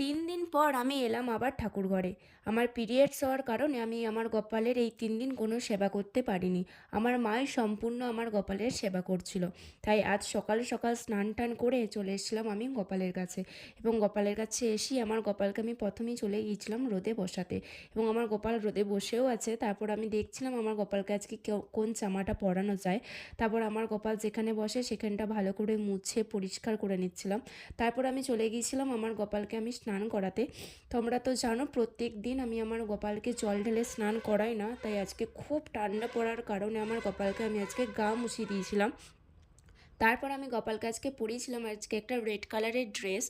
তিন দিন পর আমি এলাম আবার ঠাকুর ঘরে। আমার পিরিয়ডস হওয়ার কারণে আমি আমার গোপালের এই তিন দিন কোনো সেবা করতে পারিনি। আমার মাই সম্পূর্ণ আমার গোপালের সেবা করছিল। তাই আজ সকাল সকাল স্নান টান করে চলে এসেছিলাম আমি গোপালের কাছে এবং গোপালের কাছে এসেই আমার গোপালকে আমি প্রথমেই চলে গিয়েছিলাম রোদে বসাতে এবং আমার গোপাল রোদে বসেও আছে। তারপর আমি দেখছিলাম আমার গোপালকে আজকে কোন জামাটা পরানো যায়। তারপর আমার গোপাল যেখানে বসে সেখানটা ভালো করে মুছে পরিষ্কার করে নিচ্ছিলাম। তারপর আমি চলে গিয়েছিলাম আমার গোপালকে আমি স্নান করাতে। তোমরা তো জানো প্রত্যেক দিন আমি আমার গোপালকে জল ঢেলে স্নান করাই না, তাই আজকে খুব ঠান্ডা পড়ার কারণে আমার গোপালকে আমি আজকে গা মুছিয়ে দিয়েছিলাম। তারপর আমি গোপাল আজকে পরিয়েছিলাম আজকে একটা রেড কালারের ড্রেস।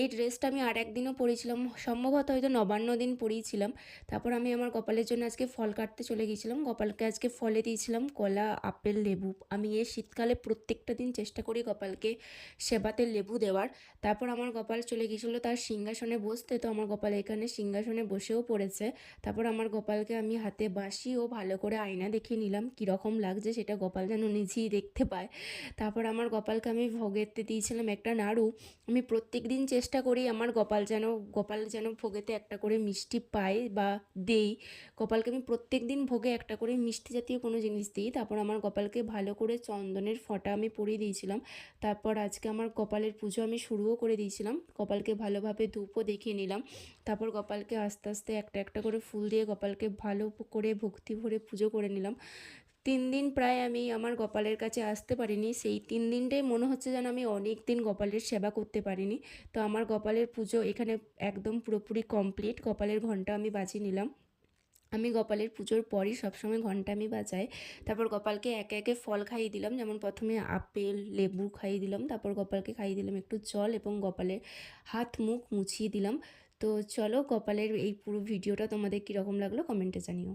এই ড্রেসটা আমি আর একদিনও পরিয়েছিলাম, সম্ভবত হয়তো নবান্ন দিন পরিয়েছিলাম। তারপর আমি আমার গোপালের জন্য আজকে ফল কাটতে চলে গিয়েছিলাম। গোপালকে আজকে ফলে দিয়েছিলাম কলা, আপেল, লেবু। আমি এই শীতকালে প্রত্যেকটা দিন চেষ্টা করি গোপালকে সেবাতে লেবু দেওয়ার। তারপর আমার গোপাল চলে গিয়েছিল তার সিংহাসনে বসতে। তো আমার গোপাল এখানে সিংহাসনে বসেও পড়েছে। তারপর আমার গোপালকে আমি হাতে বাসি ও ভালো করে আয়না দেখিয়ে নিলাম। কীরকম লাগছে সেটা গোপাল যেন নিজেই দেখতে পায়। তারপর আমার গোপালকে আমি ভোগেতে দিয়েছিলাম একটা নাড়ু। আমি প্রত্যেক দিন চেষ্টা করি আমার গোপাল যেন গোপাল যেন ভোগেতে একটা করে মিষ্টি পায় বা দেই। গোপালকে আমি প্রত্যেক দিন ভোগে একটা করে মিষ্টি জাতীয় কোনো জিনিস দিই। তারপর আমার গোপালকে ভালো করে চন্দনের ফটা আমি পরিয়ে দিয়েছিলাম। তারপর আজকে আমার কপালের পুজো আমি শুরুও করে দিয়েছিলাম। কপালকে ভালোভাবে ধূপও দেখিয়ে নিলাম। তারপর গোপালকে আস্তে আস্তে একটা একটা করে ফুল দিয়ে গোপালকে ভালো করে ভক্তি ভরে পুজো করে নিলাম। তিন দিন প্রায় আমি আমার গোপালের কাছে আসতে পারিনি। সেই তিন দিনটাই মনে হচ্ছে যেন আমি অনেক দিন গোপালের সেবা করতে পারিনি। তো আমার গোপালের পুজো এখানে একদম পুরোপুরি কমপ্লিট গোপালের ঘণ্টা আমি বাজিয়ে নিলাম। আমি গোপালের পুজোর পরই সবসময় ঘণ্টা আমি বাজাই। তারপর গোপালকে একে একে ফল খাইয়ে দিলাম। যেমন প্রথমে আপেল, লেবু খাইয়ে দিলাম। তারপর গোপালকে খাইয়ে দিলাম একটু জল এবং গোপালের হাত মুখ মুছিয়ে দিলাম। তো চলো গোপালের এই পুরো ভিডিওটা তোমাদের কীরকম লাগল কমেন্টে জানিও।